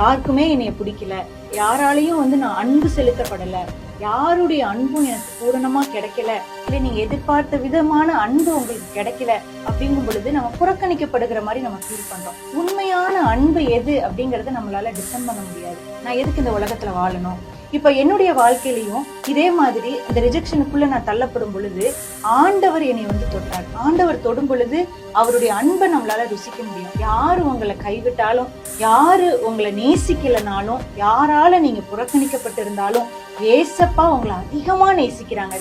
யாருக்குமே என்னைய பிடிக்கல. யாராலையும் வந்து நான் அன்பு செலுத்தப்படல. யாருடைய அன்பும் எனக்கு பூரணமா கிடைக்கல. இல்ல நீங்க எதிர்பார்த்த விதமான அன்பு உங்களுக்கு கிடைக்கல அப்படிங்கும் பொழுது நம்ம புறக்கணிக்கப்படுகிற மாதிரி நம்ம ஃபீல் பண்றோம். உண்மையான அன்பு எது அப்படிங்கறத நம்மளால டிசைன் பண்ண முடியாது. நான் எதுக்கு இந்த உலகத்துல வாழணும்? இப்ப என்னுடைய வாழ்க்கையிலையும் இதே மாதிரி இந்த ரிஜெக்ஷனுக்குள்ள நான் தள்ளப்படும் பொழுது ஆண்டவர் என்னை வந்து தொட்டார். ஆண்டவர் தொடும் பொழுது அவருடைய அன்பை நம்மளால ருசிக்க முடியும். யாரு உங்களை கைவிட்டாலும் யாரு உங்களை நேசிக்கலனாலும் யாரால நீங்க புறக்கணிக்கப்பட்டிருந்தாலும் ஏசப்பா உங்களை அதிகமா நேசிக்கிறாங்க.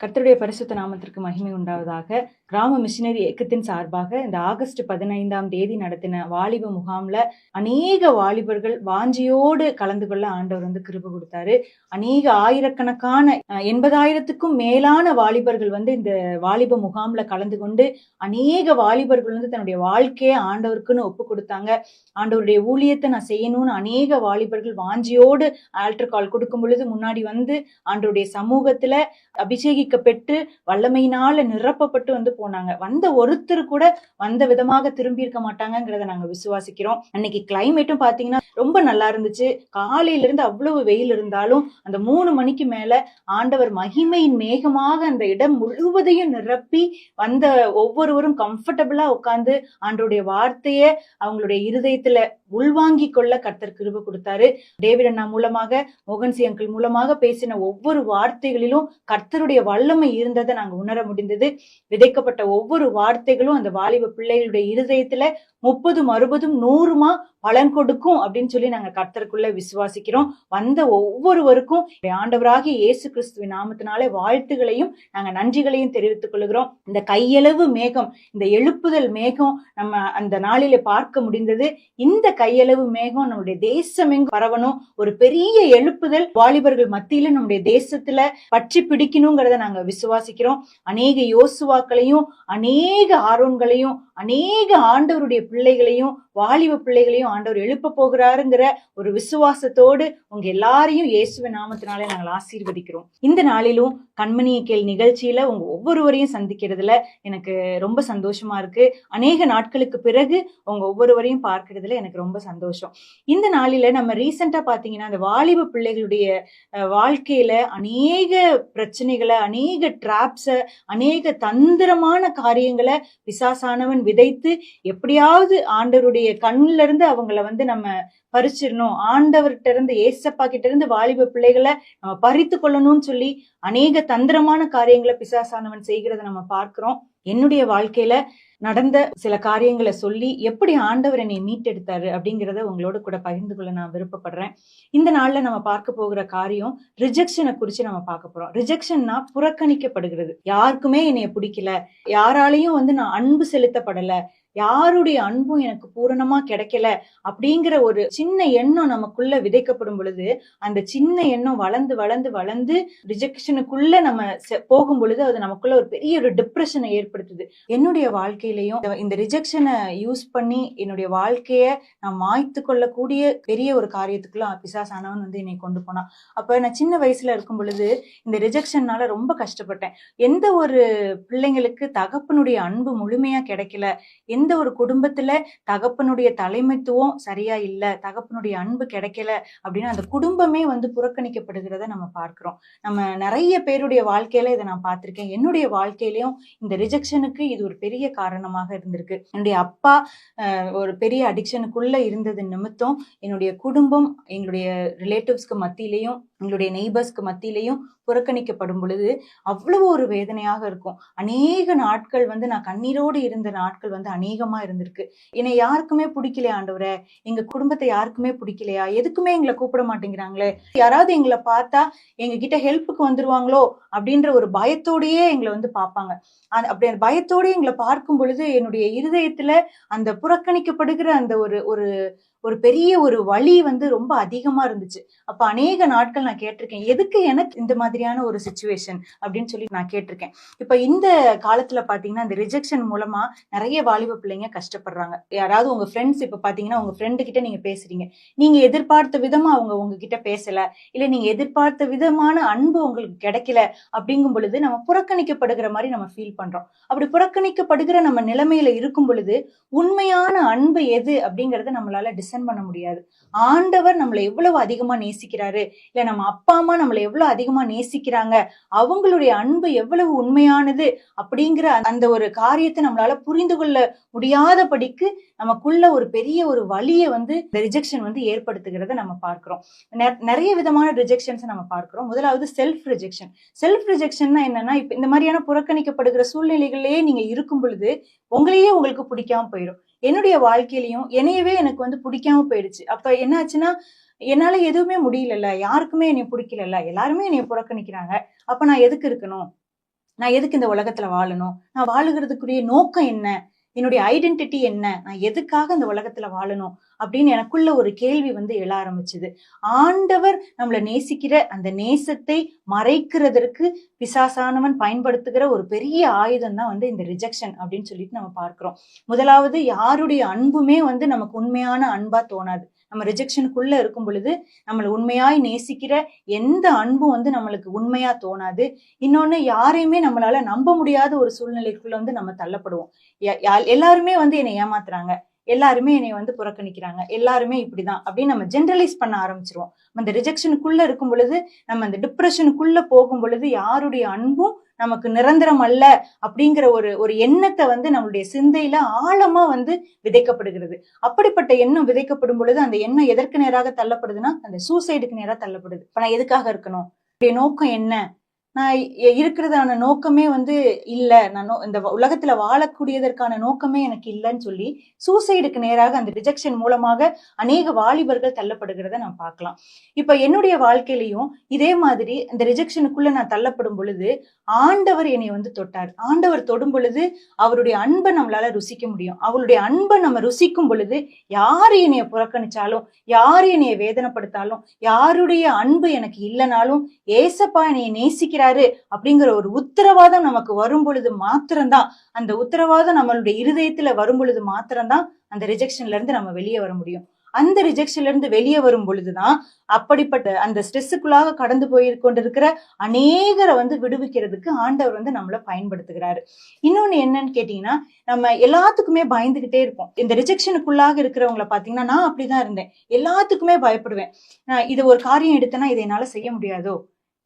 கர்த்தருடைய பரிசுத்த நாமத்திற்கு மகிமை உண்டாவதாக. கிராம மிஷினரி இயக்கத்தின் சார்பாக இந்த ஆகஸ்ட் பதினைந்தாம் தேதி நடத்தின வாலிப முகாம்ல அநேக வாலிபர்கள் வாஞ்சியோடு கலந்து கொள்ள ஆண்டவர் வந்து கிருப கொடுத்தாரு. அநேக ஆயிரக்கணக்கான எண்பதாயிரத்துக்கும் மேலான வாலிபர்கள் வந்து இந்த வாலிப முகாம்ல கலந்து கொண்டு அநேக வாலிபர்கள் வந்து தன்னுடைய வாழ்க்கையை ஆண்டவருக்குன்னு ஒப்பு கொடுத்தாங்க. ஆண்டவருடைய ஊழியத்தை நான் செய்யணும்னு அநேக வாலிபர்கள் வாஞ்சியோடு ஆல்டர் கால் கொடுக்கும் பொழுது முன்னாடி வந்து ஆண்டவருடைய சமூகத்துல பெற்று வல்லமையினால நிரப்பப்பட்டு வந்து போனாங்க. வந்த ஒருத்தர் கூட வந்த விதமாக திரும்பி இருக்க மாட்டாங்கிறத நாங்க விசுவாசிக்கிறோம். அன்னைக்கு கிளைமேட்டும் பாத்தீங்கன்னா ரொம்ப நல்லா இருந்துச்சு. காலையில இருந்து அவ்வளவு வெயில் இருந்தாலும் அந்த மூணு மணிக்கு மேல ஆண்டவர் மகிமையின் மேகமாக அந்த இடம் முழுவதையும் நிரப்பி வந்த ஒவ்வொருவரும் கம்ஃபர்டபுளா உட்கார்ந்து ஆண்டவருடைய வார்த்தைய அவங்களுடைய இருதயத்துல உள்வாங்கி கொள்ள கர்த்தர் கிருப கொடுத்தாரு. டேவிட் அண்ணா மூலமாக மோகன்சி அங்கிள் மூலமாக பேசின ஒவ்வொரு வார்த்தைகளிலும் கர்த்தருடைய வல்லமை இருந்ததை நாங்க உணர முடிந்தது. விதைக்கப்பட்ட ஒவ்வொரு வார்த்தைகளும் அந்த வாலிப பிள்ளைகளுடைய இருதயத்துல முப்பதும் அறுபதும் நூறுமா பலன் கொடுக்கும் அப்படின்னு சொல்லி நாங்க கர்த்தருக்குள்ள விசுவாசிக்கிறோம். வந்த ஒவ்வொருவருக்கும் ஆண்டவராகிய இயேசு கிறிஸ்துவின் நாமத்தினாலே வாழ்த்துகளையும் நாங்க நன்றிகளையும் தெரிவித்துக் கொள்கிறோம். இந்த கையளவு மேகம் இந்த எழுப்புதல் மேகம் நம்ம அந்த நாளிலே பார்க்க முடிந்தது. இந்த கையளவு மேகம் நம்முடைய எங்கு பரவணும். ஒரு பெரிய எழுப்புதல் வாலிபர்கள் மத்தியில நம்முடைய தேசத்துல பற்றி பிடிக்கணுங்கிறத நாங்க விசுவாசிக்கிறோம். அநேக யோசுவாக்களையும் அநேக ஆர்வங்களையும் அநேக ஆண்டவருடைய பிள்ளைகளையும் வாலிப பிள்ளைகளையும் ஆண்டவர் எழுப்ப போகிறாருங்கிற ஒரு விசுவாசத்தோடு உங்க எல்லாரையும் இயேசுவின் நாமத்தினாலே நாங்கள் ஆசீர்வதிக்கிறோம். இந்த நாளிலும் கண்மணியை கேள் நிகழ்ச்சியில உங்க ஒவ்வொருவரையும் சந்திக்கிறதுல எனக்கு ரொம்ப சந்தோஷமா இருக்கு. அநேக நாட்களுக்கு பிறகு உங்க ஒவ்வொருவரையும் பார்க்கறதுல எனக்கு ரொம்ப சந்தோஷம். இந்த நாளில நம்ம ரீசெண்டா பாத்தீங்கன்னா அந்த வாலிப பிள்ளைகளுடைய வாழ்க்கையில அநேக பிரச்சனைகளை அநேக டிராப்ஸ அநேக தந்திரமான காரியங்களை பிசாசானவன் விதைத்து எப்படியாவது ஆண்டவருடைய கண்ணுல இருந்து வந்து நம்ம பறிச்சிடணும். ஆண்டவர்கிட்ட இருந்து ஏசப்பா கிட்ட இருந்து வாலிப பிள்ளைகளை நம்ம பறித்து கொள்ளணும்னு சொல்லி அநேக தந்திரமான காரியங்களை பிசாசானவன் செய்கிறத நம்ம பார்க்கிறோம். என்னுடைய வாழ்க்கையில நடந்த சில காரியங்களை சொல்லி எப்படி ஆண்டவர் என்னை மீட்டெடுத்தாரு அப்படிங்கிறத உங்களோட கூட பகிர்ந்து கொள்ள நான் விருப்பப்படுறேன். இந்த நாள்ல நம்ம பார்க்க போகிற காரியம் ரிஜெக்ஷனை குறிச்சு நம்ம பார்க்க போறோம். ரிஜெக்ஷன்னா புறக்கணிக்கப்படுகிறது. யாருக்குமே என்னைய பிடிக்கல. யாராலையும் வந்து நான் அன்பு செலுத்தப்படல. யாருடைய அன்பும் எனக்கு பூரணமா கிடைக்கல அப்படிங்கிற ஒரு சின்ன எண்ணம் நமக்குள்ள விதைக்கப்படும் பொழுது அந்த சின்ன எண்ணம் வளர்ந்து வளர்ந்து வளர்ந்து ரிஜெக்ஷனுக்குள்ள நம்ம போகும் பொழுது அது நமக்குள்ள ஒரு பெரிய ஒரு டிப்ரெஷனை ஏற்படுத்துது. என்னுடைய வாழ்க்கையிலையும் இந்த- இந்த ரிஜெக்ஷனை யூஸ் பண்ணி என்னுடைய வாழ்க்கைய நான் மாய்த்து கொள்ளக்கூடிய பெரிய ஒரு காரியத்துக்குள்ள பிசாசானவன் வந்து என்னை கொண்டு போனான். அப்ப நான் சின்ன வயசுல இருக்கும் பொழுது இந்த ரிஜெக்ஷன்னால ரொம்ப கஷ்டப்பட்டேன். எந்த ஒரு பிள்ளைங்களுக்கு தகப்பனுடைய அன்பு முழுமையா கிடைக்கல. எந்த ஒரு குடும்பத்துல தகப்பனுடைய தலைமைத்துவம் சரியா இல்ல தகப்பனுடைய அன்பு கிடைக்கல அப்படின்னா அந்த குடும்பமே வந்து புறக்கணிக்கப்படுகிறத நம்ம பார்க்கிறோம். நம்ம நிறைய பேருடைய வாழ்க்கையில இதை நான் பார்த்திருக்கேன். என்னுடைய வாழ்க்கையிலையும் இந்த ரிஜெக்ஷனுக்கு இது ஒரு பெரிய காரணமாக இருந்திருக்கு. என்னுடைய அப்பா ஒரு பெரிய அடிக்ஷனுக்குள்ள இருந்தது நிமித்தம் என்னுடைய குடும்பம் எங்களுடைய ரிலேட்டிவ்ஸ்க்கு மத்தியிலையும் எங்களுடைய நெய்பர்ஸ்க்கு மத்தியிலையும் புறக்கணிக்கப்படும் பொழுது அவ்வளவு ஒரு வேதனையாக இருக்கும். அநேக நாட்கள் வந்து நான் கண்ணீரோடு இருந்த நாட்கள் வந்து அநேகமா இருந்திருக்கு. என்னை யாருக்குமே பிடிக்கலையா ஆண்டவரே. எங்க குடும்பத்தை யாருக்குமே பிடிக்கலையா? எதுக்குமே எங்களை கூப்பிட மாட்டேங்கிறாங்களே? யாராவது எங்களை பார்த்தா எங்க கிட்ட ஹெல்ப்புக்கு வந்துருவாங்களோ? அப்படின்ற ஒரு பயத்தோடயே எங்களை வந்து பார்ப்பாங்க. அப்படி அந்த பயத்தோடயே எங்களை பார்க்கும் பொழுது என்னுடைய இருதயத்துல அந்த புறக்கணிக்கப்படுகிற அந்த ஒரு ஒரு ஒரு பெரிய ஒரு வழி வந்து ரொம்ப அதிகமா இருந்துச்சு. அப்ப அநேக நாட்கள் நான் கேட்டிருக்கேன். எதுக்கு எனக்கு இந்த மாதிரியான ஒரு சுச்சுவேஷன் அப்படின்னு சொல்லி நான் கேட்டிருக்கேன். இப்ப இந்த காலத்துல பாத்தீங்கன்னா இந்த ரிஜெக்ஷன் மூலமா நிறைய வாலிப பிள்ளைங்க கஷ்டப்படுறாங்க. யாராவது உங்க ஃப்ரெண்ட்ஸ் இப்ப பாத்தீங்கன்னா உங்க ஃப்ரெண்டு கிட்ட நீங்க பேசுறீங்க. நீங்க எதிர்பார்த்த விதமா அவங்க உங்ககிட்ட பேசல. இல்ல நீங்க எதிர்பார்த்த விதமான அன்பு உங்களுக்கு கிடைக்கல அப்படிங்கும் பொழுது நம்ம புறக்கணிக்கப்படுகிற மாதிரி நம்ம ஃபீல் பண்றோம். அப்படி புறக்கணிக்கப்படுகிற நம்ம நிலைமையில இருக்கும் பொழுது உண்மையான அன்பு எது அப்படிங்கறத நம்மளால டிசைன் பண்ண முடியாது. ஆண்டவர் நம்மளை எவ்வளவு அதிகமா நேசிக்கிறாரு? இல்ல நம்ம அப்பா அம்மா நம்மளை எவ்வளவு அதிகமா நேசிக்கிறாங்க? அவங்களுடைய அன்பு எவ்வளவு உண்மையானது? அப்படிங்கிற அந்த ஒரு காரியத்தை நம்மளால புரிந்து கொள்ள முடியாதபடிக்கு நமக்குள்ள ஒரு பெரிய ஒரு வழியை வந்து இந்த ரிஜெக்ஷன் வந்து ஏற்படுத்துகிறத நம்ம பார்க்கிறோம். நெ- நிறைய விதமான ரிஜெக்ஷன்ஸ் நம்ம பார்க்கிறோம். முதலாவது செல்ஃப் ரிஜெக்ஷன் செல்ஃப் ரிஜெக்ஷன்னா என்னன்னா இப்ப இந்த மாதிரியான புறக்கணிக்கப்படுகிற சூழ்நிலைகளிலேயே நீங்க இருக்கும் பொழுது உங்களையே உங்களுக்கு பிடிக்காம போயிடும் என்னுடைய வாழ்க்கையிலையும் என்னையவே எனக்கு வந்து பிடிக்காம போயிடுச்சு. அப்ப என்ன ஆச்சுன்னா என்னால எதுவுமே முடியலல்ல. யாருக்குமே என்னை பிடிக்கலல்ல. எல்லாருமே என்னைய புறக்கணிக்கிறாங்க. அப்ப நான் எதுக்கு இருக்கணும்? நான் எதுக்கு இந்த உலகத்துல வாழணும்? நான் வாழுகிறதுக்குரிய நோக்கம் என்ன? என்னுடைய ஐடென்டிட்டி என்ன? நான் எதுக்காக இந்த உலகத்துல வாழணும்? அப்படின்னு எனக்குள்ள ஒரு கேள்வி வந்து எழ ஆரம்பிச்சது. ஆண்டவர் நம்மளை நேசிக்கிற அந்த நேசத்தை மறைக்கிறதற்கு பிசாசானவன் பயன்படுத்துகிற ஒரு பெரிய ஆயுதம் தான் வந்து இந்த ரிஜெக்ஷன் அப்படின்னு சொல்லிட்டு நம்ம பார்க்கிறோம். முதலாவது யாருடைய அன்புமே வந்து நமக்கு உண்மையான அன்பா தோணாது. நம்ம ரிஜெக்ஷனுக்குள்ள இருக்கும் பொழுது நம்மளை உண்மையாய் நேசிக்கிற எந்த அன்பும் வந்து நம்மளுக்கு உண்மையா தோணாது. இன்னொன்னு யாரையுமே நம்மளால நம்ப முடியாத ஒரு சூழ்நிலைக்குள்ள வந்து நம்ம தள்ளப்படுவோம். யா- யா- எல்லாருமே வந்து என்னை ஏமாத்துறாங்க. எல்லாருமே என்னை வந்து புறக்கணிக்கிறாங்க. எல்லாருமே இப்படிதான் அப்படின்னு நம்ம ஜென்ரலைஸ் பண்ண ஆரம்பிச்சிருவோம். அந்த ரிஜெக்ஷனுக்குள்ள இருக்கும் பொழுது நம்ம அந்த டிப்ரெஷனுக்குள்ள போகும் பொழுது யாருடைய அன்பும் நமக்கு நிரந்தரம் அல்ல அப்படிங்கிற ஒரு ஒரு எண்ணத்தை வந்து நம்மளுடைய சிந்தையில ஆழமா வந்து விதைக்கப்படுகிறது. அப்படிப்பட்ட எண்ணம் விதைக்கப்படும் பொழுது அந்த எண்ணம் எதற்கு நேராக தள்ளப்படுதுன்னா அந்த சூசைடுக்கு நேராக தள்ளப்படுது. இப்ப நான் எதுக்காக இருக்கணும்? என்னுடைய நோக்கம் என்ன? நான் இருக்கிறதான நோக்கமே வந்து இல்ல. நான் இந்த உலகத்துல வாழக்கூடியதற்கான நோக்கமே எனக்கு இல்லைன்னு சொல்லி சூசைடுக்கு நேராக அந்த ரிஜெக்ஷன் மூலமாக அநேக வாலிபர்கள் தள்ளப்படுகிறத நான் பார்க்கலாம். இப்ப என்னுடைய வாழ்க்கையிலையும் இதே மாதிரி இந்த ரிஜெக்ஷனுக்குள்ள நான் தள்ளப்படும் பொழுது ஆண்டவர் என்னை வந்து தொட்டார். ஆண்டவர் தொடும் பொழுது அவருடைய அன்பை நம்மளால ருசிக்க முடியும். அவருடைய அன்பை நம்ம ருசிக்கும் பொழுது யார் என்னைய புறக்கணிச்சாலும் யார் என்னைய வேதனைப்படுத்தாலும் யாருடைய அன்பு எனக்கு இல்லைனாலும் ஏசப்பா என்னைய நேசிக்கிறாரு அப்படிங்கிற ஒரு உத்தரவாதம் நமக்கு வரும் பொழுது மாத்திரம்தான். அந்த உத்தரவாதம் நம்மளுடைய இருதயத்துல வரும் பொழுது மாத்திரம்தான் அந்த ரிஜெக்ஷன்ல இருந்து நம்ம வெளியே வர முடியும். அந்த ரிஜெக்ஷன்ல இருந்து வெளியே வரும் பொழுதுதான் அப்படிப்பட்ட அந்த ஸ்ட்ரெஸ்ஸுக்குள்ளாக கடந்து போய் கொண்டிருக்கிற அநேகரை வந்து விடுவிக்கிறதுக்கு ஆண்டவர் வந்து நம்மளை பயன்படுத்துகிறாரு. இன்னொன்னு என்னன்னு கேட்டீங்கன்னா நம்ம எல்லாத்துக்குமே பயந்துகிட்டே இருப்போம். இந்த ரிஜெக்ஷனுக்குள்ளாக இருக்கிறவங்கள பாத்தீங்கன்னா நான் அப்படிதான் இருந்தேன். எல்லாத்துக்குமே பயப்படுவேன். நான் இது ஒரு காரியம் எடுத்தேன்னா இதை என்னால செய்ய முடியாதோ?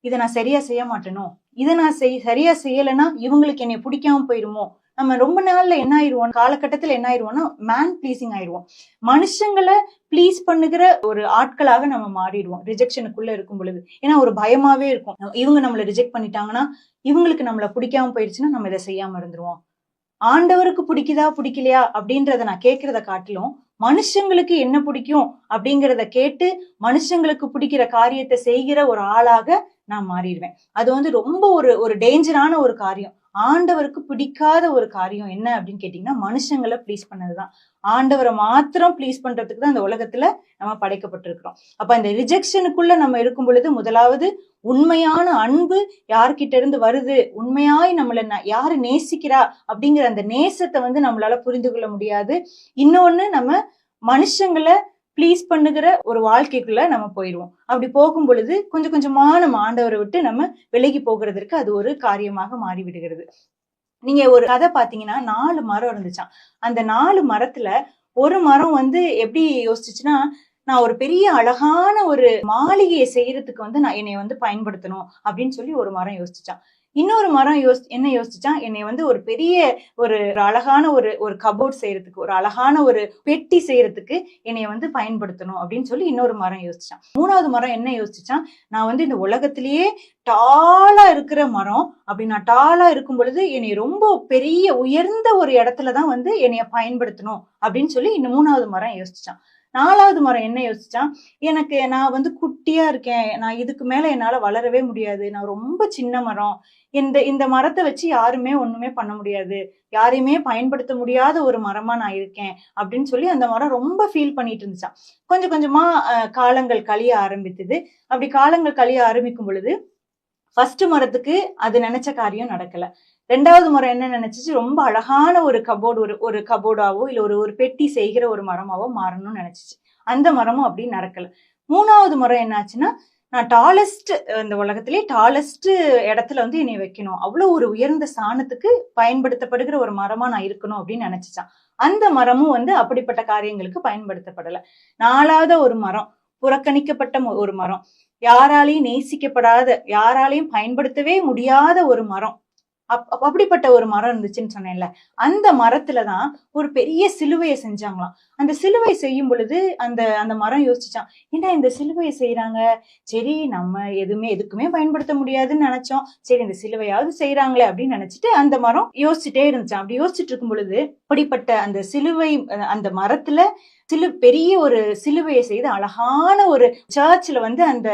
இதை நான் சரியா செய்ய மாட்டேனோ? இதை நான் செய் சரியா செய்யலைன்னா இவங்களுக்கு என்னை பிடிக்காம போயிருமோ? நம்ம ரொம்ப நாள்ல என்ன ஆயிருவோம்? காலகட்டத்துல என்ன ஆயிடுவோம்னா மேன் ப்ளீசிங் ஆயிடுவோம் மனுஷங்களை ப்ளீஸ் பண்ணுகிற ஒரு ஆட்களாக நம்ம மாறிடுவோம். ரிஜெக்ஷனுக்குள்ள இருக்கும் பொழுது. ஏன்னா ஒரு பயமாவே இருக்கும். இவங்க நம்மளை ரிஜெக்ட் பண்ணிட்டாங்கன்னா இவங்களுக்கு நம்மள பிடிக்காம போயிடுச்சுன்னா நம்ம இதை செய்யாம இருந்துருவோம். ஆண்டவருக்கு பிடிக்குதா பிடிக்கலையா அப்படின்றத நான் கேட்கறத காட்டிலும் மனுஷங்களுக்கு என்ன பிடிக்கும் அப்படிங்கிறத கேட்டு மனுஷங்களுக்கு பிடிக்கிற காரியத்தை செய்கிற ஒரு ஆளாக நான் மாறிடுவேன். அது வந்து ரொம்ப ஒரு ஒரு டேஞ்சரான ஒரு காரியம். ஆண்டவருக்கு பிடிக்காத ஒரு காரியம் என்ன அப்படின்னு கேட்டீங்கன்னா மனுஷங்களை ப்ளீஸ் பண்ணதுதான். ஆண்டவரை மாத்திரம் ப்ளீஸ் பண்றதுக்கு தான் இந்த உலகத்துல நம்ம படைக்கப்பட்டிருக்கிறோம். அப்ப இந்த ரிஜெக்ஷனுக்குள்ள நம்ம இருக்கும் பொழுது முதலாவது உண்மையான அன்பு யார்கிட்ட இருந்து வருது? உண்மையாய் நம்மளை ந- யாரு நேசிக்கிறா? அப்படிங்கிற அந்த நேசத்தை வந்து நம்மளால புரிந்து கொள்ள முடியாது. இன்னொன்னு நம்ம மனுஷங்களை ப்ளீஸ் பண்ணுகிற ஒரு வாழ்க்கைக்குள்ள நம்ம போயிடுவோம். அப்படி போகும் பொழுது கொஞ்சம் கொஞ்சமா நம்ம ஆண்டவரை விட்டு நம்ம விலகி போகிறதுக்கு அது ஒரு காரியமாக மாறி விடுகிறது நீங்க ஒரு கதை பாத்தீங்கன்னா நாலு மரம் இருந்துச்சான் அந்த நாலு மரத்துல ஒரு மரம் வந்து எப்படி யோசிச்சுச்சுன்னா நான் ஒரு பெரிய அழகான ஒரு மாளிகையை செய்யறதுக்கு வந்து நான் என்னை வந்து பயன்படுத்தணும் அப்படின்னு சொல்லி ஒரு மரம் யோசிச்சான் இன்னொரு மரம் யோசி என்ன யோசிச்சான் என்னை வந்து ஒரு பெரிய ஒரு அழகான ஒரு ஒரு கபோர்ட் செய்யறதுக்கு ஒரு அழகான ஒரு பெட்டி செய்யறதுக்கு என்னை வந்து பயன்படுத்தணும் அப்படின்னு சொல்லி இன்னொரு மரம் யோசிச்சான். மூணாவது மரம் என்ன யோசிச்சான் நான் வந்து இந்த உலகத்திலேயே டாலா இருக்கிற மரம் அப்படி நான் டாலா இருக்கும் பொழுது என்னை ரொம்ப பெரிய உயர்ந்த ஒரு இடத்துல தான் வந்து என்னைய பயன்படுத்தணும் அப்படின்னு சொல்லி இந்த மூணாவது மரம் யோசிச்சான். நாலாவது மரம் என்ன யோசிச்சான்? எனக்கு நான் வந்து குட்டியா இருக்கேன். நான் இதுக்கு மேல என்னால வளரவே முடியாது. நான் ரொம்ப சின்ன மரம். இந்த இந்த மரத்தை வச்சு யாருமே ஒண்ணுமே பண்ண முடியாது. யாரையுமே பயன்படுத்த முடியாத ஒரு மரமா நான் இருக்கேன் அப்படின்னு சொல்லி அந்த மரம் ரொம்ப ஃபீல் பண்ணிட்டு இருந்துச்சான் கொஞ்சம் கொஞ்சமா காலங்கள் கழிய ஆரம்பித்தது. அப்படி காலங்கள் கழிய ஆரம்பிக்கும் பொழுது ஃபர்ஸ்ட் மரத்துக்கு அது நினைச்ச காரியம் நடக்கல. ரெண்டாவது மரம் என்ன நினைச்சிச்சு? ரொம்ப அழகான ஒரு கபோர்டு ஒரு ஒரு கபோர்டாவோ இல்லை ஒரு ஒரு பெட்டி செய்கிற ஒரு மரமாவோ மாறணும்னு நினைச்சிச்சு. அந்த மரமும் அப்படி நடக்கல. மூணாவது மரம் என்னாச்சுன்னா நான் டாலஸ்ட் இந்த உலகத்திலே டாலஸ்ட் இடத்துல வந்து என்னை வைக்கணும். அவ்வளோ ஒரு உயர்ந்த ஸ்தானத்துக்கு பயன்படுத்தப்படுகிற ஒரு மரமா நான் இருக்கணும் அப்படின்னு நினைச்சிச்சான். அந்த மரமும் வந்து அப்படிப்பட்ட காரியங்களுக்கு பயன்படுத்தப்படல. நாலாவது ஒரு மரம் புறக்கணிக்கப்பட்ட ஒரு மரம். யாராலையும் நேசிக்கப்படாத யாராலையும் பயன்படுத்தவே முடியாத ஒரு மரம். அப் அப்படிப்பட்ட ஒரு மரம் இருந்துச்சுன்னு சொன்னேன்ல. அந்த மரத்துலதான் ஒரு பெரிய சிலுவையை செஞ்சாங்களாம். அந்த சிலுவை செய்யும் பொழுது அந்த அந்த மரம் யோசிச்சான் ஏன்னா இந்த சிலுவையை செய்யறாங்க சரி நம்ம எதுவுமே எதுக்குமே பயன்படுத்த முடியாதுன்னு நினைச்சோம். சரி இந்த சிலுவையாவது செய்யறாங்களே அப்படின்னு நினைச்சிட்டு அந்த மரம் யோசிச்சுட்டே இருந்துச்சான் அப்படி யோசிச்சுட்டு இருக்கும் பொழுது அப்படிப்பட்ட அந்த சிலுவை அந்த மரத்துல சிலு பெரிய ஒரு சிலுவையை செய்து அழகான ஒரு சர்ச்சில் வந்து அந்த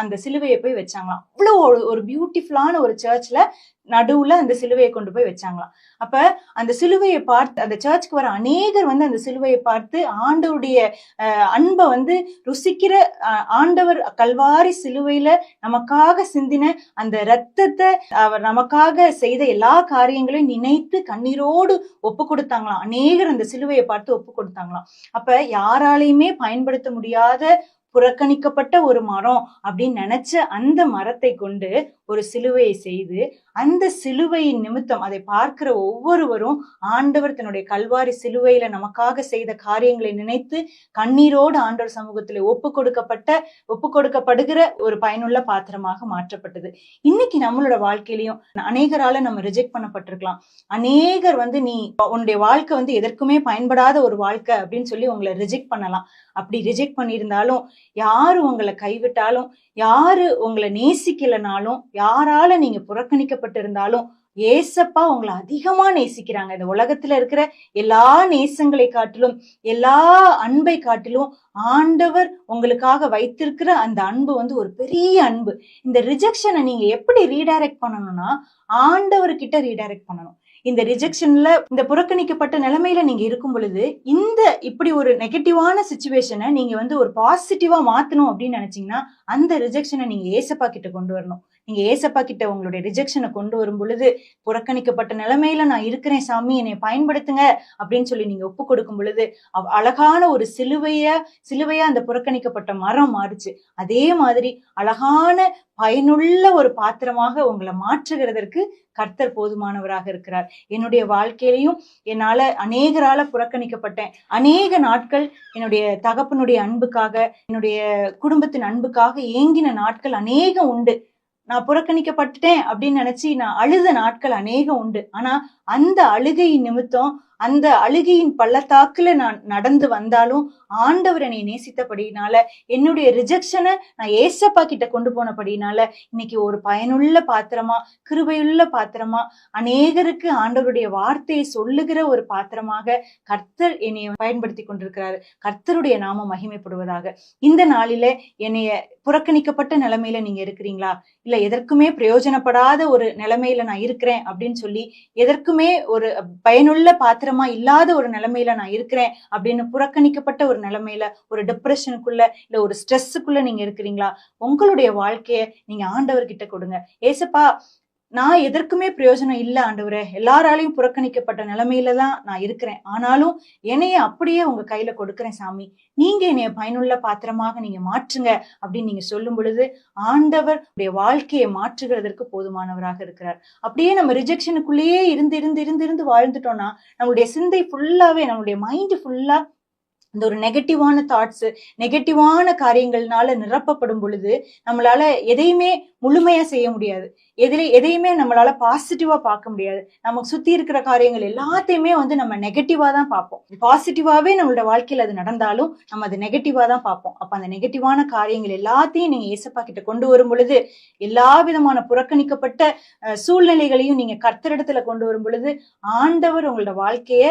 அந்த சிலுவையை போய் வச்சாங்களாம். அவ்வளோ ஒரு ஒரு பியூட்டிஃபுல்லான ஒரு சர்ச்சில் நடுவுல அந்த சிலுவையை கொண்டு போய் வச்சாங்களாம். அப்ப அந்த சிலுவையை பார்த்து அந்த சர்ச்சுக்கு வர அநேகர் வந்து அந்த சிலுவையை பார்த்து ஆண்டவருடைய அஹ், அன்பை வந்து ருசிக்கிற அஹ், ஆண்டவர் கல்வாரி சிலுவையில நமக்காக சிந்தின அந்த ரத்தத்தை அவர் நமக்காக செய்த எல்லா காரியங்களையும் நினைத்து கண்ணீரோடு ஒப்பு கொடுத்தாங்களாம். அநேகர் அந்த சிலுவையை பார்த்து ஒப்பு கொடுத்தாங்களாம். அப்ப யாராலையுமே பயன்படுத்த முடியாத புறக்கணிக்கப்பட்ட ஒரு மரம் அப்படின்னு நினைச்ச அந்த மரத்தை கொண்டு ஒரு சிலுவையை செய்து அந்த சிலுவையின் நிமித்தம் அதை பார்க்கிற ஒவ்வொருவரும் ஆண்டவர் தன்னுடைய கல்வாரி சிலுவையில நமக்காக செய்த காரியங்களை நினைத்து கண்ணீரோடு ஆண்டவர் சமூகத்திலே ஒப்பு கொடுக்கப்பட்ட ஒப்பு கொடுக்கப்படுகிற ஒரு பயனுள்ள பாத்திரமாக மாற்றப்பட்டது. இன்னைக்கு நம்மளோட வாழ்க்கையிலையும் அநேகரால நம்ம ரிஜெக்ட் பண்ணப்பட்டிருக்கலாம். அநேகர் வந்து நீ உன்னுடைய வாழ்க்கை வந்து எதற்குமே பயன்படாத ஒரு வாழ்க்கை அப்படின்னு சொல்லி உங்களை ரிஜெக்ட் பண்ணலாம். அப்படி ரிஜெக்ட் பண்ணியிருந்தாலும் யாரு உங்களை கைவிட்டாலும் யாரு உங்களை நேசிக்கலனாலும் யாரால நீங்க புறக்கணிக்கப்பட்ட புறக்கணிக்கப்பட்டிருந்தாலும் ஏசப்பா உங்களை அதிகமா நேசிக்கிறாங்க. இந்த உலகத்துல இருக்கிற எல்லா நேசங்களை காட்டிலும் எல்லா அன்பை காட்டிலும் ஆண்டவர் உங்களுக்காக வைத்திருக்கிற அந்த அன்பு வந்து ஒரு பெரிய அன்பு. இந்த ரிஜெக்ஷனை நீங்க எப்படி ரீடைரக்ட் பண்ணணும்னா ஆண்டவர்கிட்ட ரீடைரக்ட் பண்ணணும். இந்த ரிஜெக்ஷன்ல இந்த புறக்கணிக்கப்பட்ட நிலைமையில நீங்க இருக்கும் பொழுது இந்த இப்படி ஒரு நெகட்டிவான சுச்சுவேஷனை நீங்க வந்து ஒரு பாசிட்டிவா மாத்தணும் அப்படின்னு நினைச்சீங்கன்னா அந்த ரிஜெக்ஷனை நீங்க ஏசப்பா கிட்ட கொண்டு வரணும். நீங்க ஏசப்பா கிட்ட உங்களுடைய ரிஜெக்ஷனை கொண்டு வரும் பொழுது புறக்கணிக்கப்பட்ட நிலைமையில நான் இருக்கிறேன் சாமி என்னை பயன்படுத்துங்க அப்படின்னு சொல்லி நீங்க ஒப்பு கொடுக்கும் பொழுது அவ்- அழகான ஒரு சிலுவைய சிலுவையா அந்த புறக்கணிக்கப்பட்ட மரம் மாறுச்சு. அதே மாதிரி அழகான பயனுள்ள ஒரு பாத்திரமாக உங்களை மாற்றுகிறதற்கு கர்த்தர் போதுமானவராக இருக்கிறார். என்னுடைய வாழ்க்கையிலையும் என்னால அநேகரால புறக்கணிக்கப்பட்டேன். அநேக நாட்கள் என்னுடைய தகப்பனுடைய அன்புக்காக என்னுடைய குடும்பத்தின் அன்புக்காக ஏங்கின நாட்கள் அநேகம் உண்டு. நான் புறக்கணிக்கப்பட்டுட்டேன் அப்படின்னு நினைச்சு நான் அழுத நாட்கள் அநேகம் உண்டு. ஆனா அந்த அழுகை நிமித்தம் அந்த அழுகையின் பள்ளத்தாக்குல நான் நடந்து வந்தாலும் ஆண்டவர் என்னை நேசித்தபடினால என்னுடைய ரிஜெக்ஷனை நான் ஏசப்பா கிட்ட கொண்டு போனபடினால இன்னைக்கு ஒரு பயனுள்ள பாத்திரமா கிருபையுள்ள பாத்திரமா அநேகருக்கு ஆண்டவருடைய வார்த்தையை சொல்லுகிற ஒரு பாத்திரமாக கர்த்தர் என்னை பயன்படுத்தி கொண்டிருக்கிறாரு. கர்த்தருடைய நாமம் மகிமைப்படுவதாக. இந்த நாளில என்னைய புறக்கணிக்கப்பட்ட நிலைமையில நீங்க இருக்கிறீங்களா? இல்ல எதற்குமே பிரயோஜனப்படாத ஒரு நிலைமையில நான் இருக்கிறேன் அப்படின்னு சொல்லி எதற்குமே ஒரு பயனுள்ள பாத்திரம் இல்லாத ஒரு நிலைமையில நான் இருக்கிறேன் அப்படின்னு புறக்கணிக்கப்பட்ட ஒரு நிலைமையில ஒரு டிப்ரெஷனுக்குள்ள இல்ல ஒரு ஸ்ட்ரெஸ்ஸுக்குள்ள நீங்க இருக்கிறீங்களா? உங்களுடைய வாழ்க்கைய நீங்க ஆண்டவர்கிட்ட கொடுங்க. ஏசப்பா நான் எதற்குமே பிரயோஜனம் இல்ல ஆண்டவரே. எல்லாராலையும் புறக்கணிக்கப்பட்ட நிலைமையில தான் நான் இருக்கிறேன். ஆனாலும் என்னைய அப்படியே உங்க கையில கொடுக்குறேன் சாமி. நீங்க என்னைய பயனுள்ள பாத்திரமாக நீங்க மாற்றுங்க அப்படின்னு நீங்க சொல்லும் பொழுது ஆண்டவர் உடைய வாழ்க்கையை மாற்றுகிறதற்கு போதுமானவராக இருக்கிறார். அப்படியே நம்ம ரிஜெக்ஷனுக்குள்ளேயே இருந்து இருந்து இருந்து இருந்து வாழ்ந்துட்டோம்னா நம்மளுடைய சிந்தை ஃபுல்லாவே நம்மளுடைய மைண்ட் ஃபுல்லா அந்த ஒரு நெகட்டிவான தாட்ஸ் நெகட்டிவான காரியங்கள்னால நிரப்பப்படும் பொழுது நம்மளால எதையுமே முழுமையா செய்ய முடியாது. எதில எதையுமே நம்மளால பாசிட்டிவா பார்க்க முடியாது. நமக்கு சுத்தி இருக்கிற காரியங்கள் எல்லாத்தையுமே வந்து நம்ம நெகட்டிவா தான் பார்ப்போம். பாசிட்டிவாவே நம்மளோட வாழ்க்கையில அது நடந்தாலும் நம்ம அது நெகட்டிவா தான் பார்ப்போம். அப்ப அந்த நெகட்டிவான காரியங்கள் எல்லாத்தையும் நீங்க ஏசப்பா கிட்ட கொண்டு வரும் பொழுது எல்லா விதமான புறக்கணிக்கப்பட்ட சூழ்நிலைகளையும் நீங்க கர்த்தரிடத்துல கொண்டு வரும் பொழுது ஆண்டவர் உங்களோட வாழ்க்கைய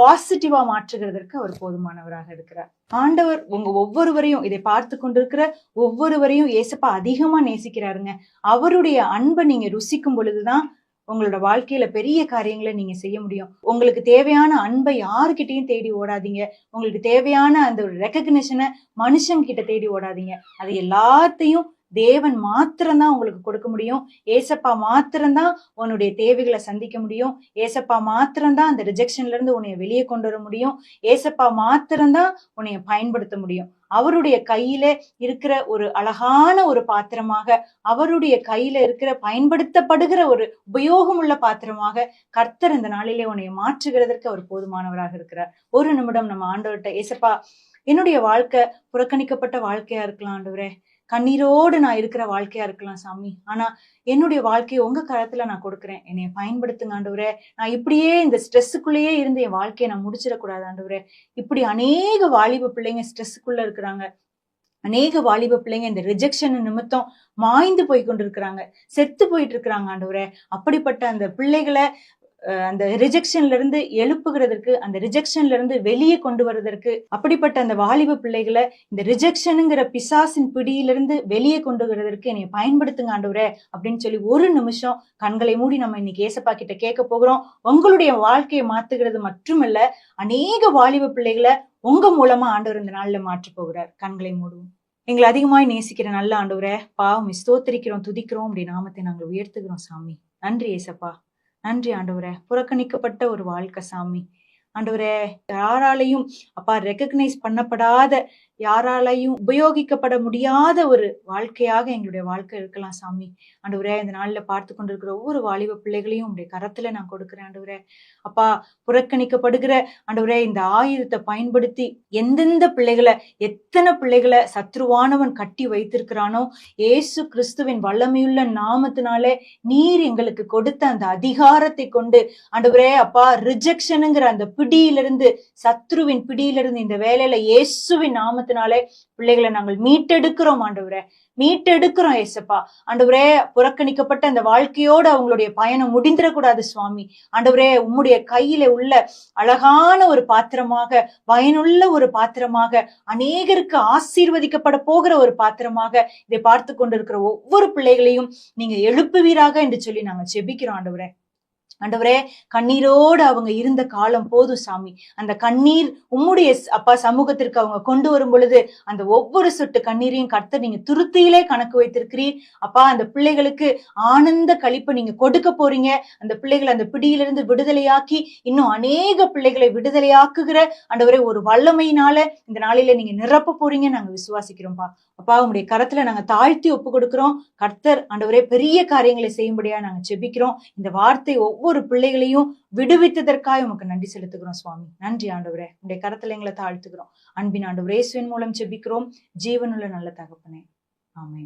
பாசிட்டிவா மாற்றுகிறதற்கு அவர் போதுமானவராக இருக்கிறார். ஆண்டவர் உங்க ஒவ்வொருவரையும் இதை பார்த்து கொண்டிருக்கிற ஒவ்வொருவரையும் ஏசப்பா அதிகமா நேசிக்கிறாருங்க. அவருடைய அன்பை நீங்க ருசிக்கும் பொழுதுதான் உங்களோட வாழ்க்கையில பெரிய காரியங்களை நீங்க செய்ய முடியும். உங்களுக்கு தேவையான அன்பை யாருக்கிட்டையும் தேடி ஓடாதீங்க. உங்களுக்கு தேவையான அந்த ஒரு ரெக்கக்னேஷனை மனுஷங்க கிட்ட தேடி ஓடாதீங்க. அது எல்லாத்தையும் தேவன் மாத்திரம்தான் உங்களுக்கு கொடுக்க முடியும். ஏசப்பா மாத்திரம்தான் உன்னுடைய தேவைகளை சந்திக்க முடியும். ஏசப்பா மாத்திரம்தான் அந்த ரிஜெக்ஷன்ல இருந்து உன்னைய வெளியே கொண்டு வர முடியும். ஏசப்பா மாத்திரம்தான் உன்னைய பயன்படுத்த முடியும். அவருடைய கையில இருக்கிற ஒரு அழகான ஒரு பாத்திரமாக அவருடைய கையில இருக்கிற பயன்படுத்தப்படுகிற ஒரு உபயோகமுள்ள பாத்திரமாக கர்த்தர் இந்த நாளிலே உன்னை மாற்றுகிறதற்கு அவர் போதுமானவராக இருக்கிறார். ஒரு நிமிடம் நம்ம ஆண்டவர்கிட்ட ஏசப்பா என்னுடைய வாழ்க்கை புறக்கணிக்கப்பட்ட வாழ்க்கையா இருக்கலாம் ஆண்டவரே. கண்ணீரோடு நான் இருக்கிற வாழ்க்கையா இருக்கலாம் சாமி. ஆனா என்னுடைய வாழ்க்கையை உங்க கரத்துல நான் கொடுக்குறேன். என்னை பயன்படுத்துங்க ஆண்டவரே. நான் இப்படியே இந்த ஸ்ட்ரெஸ்ஸுக்குள்ளேயே இருந்து என் வாழ்க்கையை நான் முடிச்சிடக்கூடாது ஆண்டவரே. இப்படி அநேக வாலிப பிள்ளைங்க ஸ்ட்ரெஸ்ஸுக்குள்ள இருக்கிறாங்க. அநேக வாலிப பிள்ளைங்க இந்த ரிஜெக்ஷன் நிமித்தம் மாய்ந்து போய் கொண்டிருக்கிறாங்க. செத்து போயிட்டு இருக்கிறாங்க ஆண்டவரே. அப்படிப்பட்ட அந்த பிள்ளைகளை அந்த ரிஜெக்ஷன்ல இருந்து எழுப்புகிறதற்கு அந்த ரிஜெக்ஷன்ல இருந்து வெளியே கொண்டு வர்றதற்கு அப்படிப்பட்ட அந்த வாலிப பிள்ளைகளை இந்த ரிஜெக்ஷனுங்கிற பிசாசின் பிடியிலிருந்து வெளியே கொண்டு வரதற்கு என்னை பயன்படுத்துங்க ஆண்டவரே அப்படின்னு சொல்லி ஒரு நிமிஷம் கண்களை மூடி நம்ம இன்னைக்கு ஏசப்பா கிட்ட கேட்க போகிறோம். உங்களுடைய வாழ்க்கையை மாத்துகிறது மட்டுமல்ல அநேக வாலிப பிள்ளைகளை உங்க மூலமா ஆண்டவர் இந்த நாள்ல மாற்றி போகிறார். கண்களை மூடுவோம். எங்களை அதிகமாய் நேசிக்கிற நல்ல ஆண்டவரே பாவம் ஸ்தோத்திரிக்கிறோம் துதிக்கிறோம் அப்படி நாமத்தை நாங்கள் உயர்த்துகிறோம் சாமி. நன்றி ஏசப்பா. நன்றி ஆண்டவரே. புறக்கணிக்கப்பட்ட ஒரு வாழ்க்கை சாமி. ஆண்டவரே யாராலையும் அப்பா ரெக்கக்னைஸ் பண்ணப்படாத யாராலையும் உபயோகிக்கப்பட முடியாத ஒரு வாழ்க்கையாக எங்களுடைய வாழ்க்கை இருக்கலாம் சாமி. ஆண்டவரே இந்த நாள்ல பார்த்து கொண்டிருக்கிற ஒவ்வொரு வாலிப பிள்ளைகளையும் உடைய கரத்துல நான் கொடுக்கிறேன் ஆண்டவரே. அப்பா புறக்கணிக்கப்படுகிற ஆண்டவரே இந்த ஆயுதத்தை பயன்படுத்தி எந்தெந்த பிள்ளைகளை எத்தனை பிள்ளைகளை சத்ருவானவன் கட்டி வைத்திருக்கிறானோ ஏசு கிறிஸ்துவின் வல்லமையுள்ள நாமத்தினாலே நீர் எங்களுக்கு கொடுத்த அந்த அதிகாரத்தை கொண்டு ஆண்டவரே அப்பா ரிஜெக்ஷனுங்கிற அந்த பிடியிலிருந்து சத்ருவின் பிடியிலிருந்து இந்த வேலையில இயேசுவின் நாமத்தினாலே பிள்ளைகளை நாங்கள் மீட்டெடுக்கிறோம் ஆண்டவரே. மீட்டெடுக்கிறோம் ஏசப்பா. ஆண்டவரே புறக்கணிக்கப்பட்ட அந்த வாழ்க்கையோடு அவங்களுடைய பயணம் முடிந்திடக்கூடாது சுவாமி. ஆண்டவரே உம்முடைய கையில உள்ள அழகான ஒரு பாத்திரமாக பயனுள்ள ஒரு பாத்திரமாக அநேகருக்கு ஆசீர்வதிக்கப்பட போகிற ஒரு பாத்திரமாக இதை பார்த்து கொண்டிருக்கிற ஒவ்வொரு பிள்ளைகளையும் நீங்க எழுப்புவீராக என்று சொல்லி நாங்க செபிக்கிறோம் ஆண்டவரே. ஆண்டவரே கண்ணீரோடு அவங்க இருந்த காலம் போதும் சாமி. அந்த கண்ணீர் உம்முடைய அப்பா சமூகத்திற்கு அவங்க கொண்டு வரும் பொழுது அந்த ஒவ்வொரு சொட்டு கண்ணீரையும் கர்த்தர் நீங்க துருத்தியிலே கணக்கு வைத்திருக்கிறீர். அப்பா அந்த பிள்ளைகளுக்கு ஆனந்த கழிப்பை நீங்க கொடுக்க போறீங்க. அந்த பிள்ளைகளை அந்த பிடியிலிருந்து விடுதலையாக்கி இன்னும் அநேக பிள்ளைகளை விடுதலையாக்குகிற ஆண்டவரே ஒரு வல்லமையினால இந்த நாளில நீங்க நிரப்ப போறீங்க நாங்க விசுவாசிக்கிறோம்ப்பா. அப்பா உங்களுடைய கரத்துல நாங்க தாழ்த்தி ஒப்பு கொடுக்கிறோம் கர்த்தர் ஆண்டவரே பெரிய காரியங்களை செய்யும்படியா நாங்க செபிக்கிறோம் இந்த வார்த்தை ஒவ்வொரு பிள்ளைகளையும் விடுவித்ததற்காக உமக்கு நன்றி செலுத்துகிறோம் சுவாமி. நன்றி ஆண்டவரே. உங்களுடைய கரத்துல எங்களை தாழ்த்துக்கிறோம் அன்பின் ஆண்டவரேசுவின் மூலம் செபிக்கிறோம் ஜீவனுள்ள நல்ல தகப்பனே. ஆமே